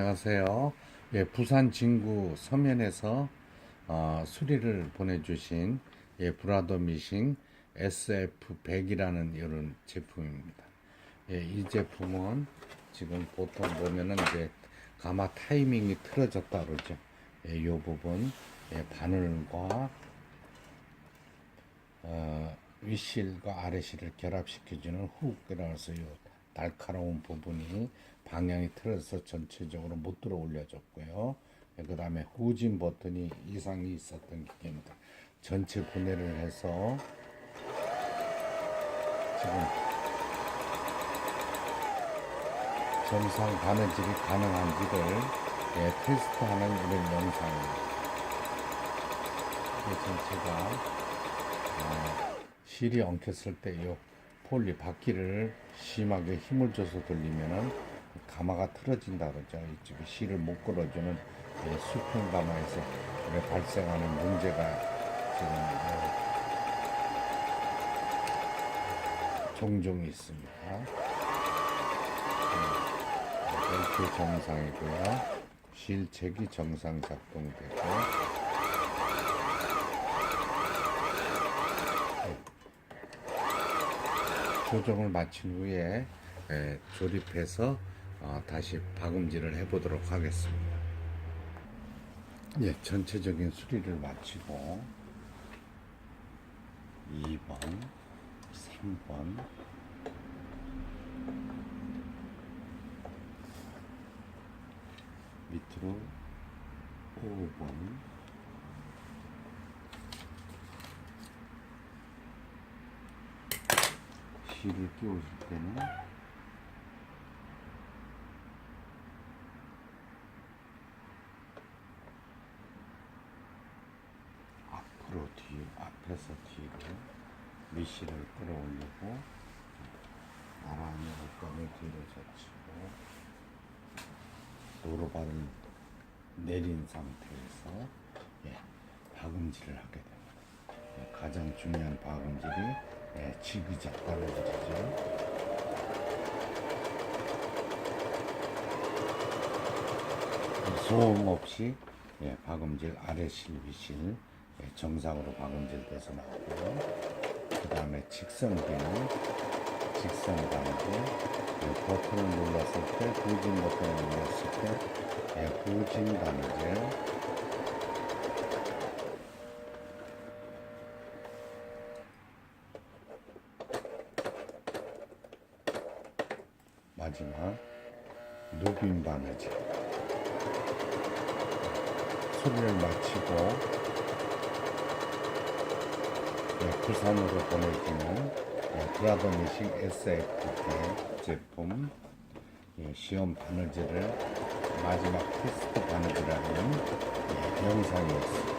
안녕하세요. 예, 부산 진구 서면에서 어, 수리를 보내주신 예, 브라더 미싱 SF100이라는 이런 제품입니다. 예, 이 제품은 지금 보통 보면은 이제 가마 타이밍이 틀어졌다 그러죠. 예, 이 부분 예, 바늘과 어, 윗실과 아래실을 결합시켜주는 요 날카로운 부분이 방향이 틀어서 전체적으로 못 들어 올려졌고요. 그 다음에 후진 버튼이 이상이 있었던 기계입니다. 전체 분해를 해서 지금 정상 바느질이 가능한지를 예, 테스트하는 이런 영상입니다. 이게 전체가 어, 실이 엉켰을 때이 폴리 바퀴를 심하게 힘을 줘서 돌리면은 가마가 틀어진다 그러죠. 이쪽에 실을 못 끌어주는 이 수평 가마에서 이렇게 발생하는 문제가 지금 뭐 종종 있습니다. 벨트 정상이고요. 실책이 정상 작동되고 조정을 마친 후에 에, 조립해서 어, 다시 박음질을 해보도록 하겠습니다. 예, 전체적인 수리를 마치고 2번, 3번, 밑으로 5번, 실을 끼우실 때는 앞으로 뒤 앞에서 뒤로 밑실을 끌어올리고 나란히 옷감을 뒤로 젖히고 노루발을 내린 상태에서 예, 박음질을 하게 됩니다. 예, 가장 중요한 박음질이 예, 지그작 바느질이죠. 소음 없이 예, 박음질 아래실 위실 예, 정상으로 박음질돼서 나오고요. 그 다음에 직선 기능 직선 방지 예, 버튼을 눌렀을 때 후진 버튼을 눌렀을 때 예, 후진 바느 마지막 누빔 바느질 수리를 마치고 네, 부산으로 보내주는 네, 브라더 미싱 SFP 제품 예, 시험 바느질을 마지막 테스트 바느질하는 예, 영상이었습니다.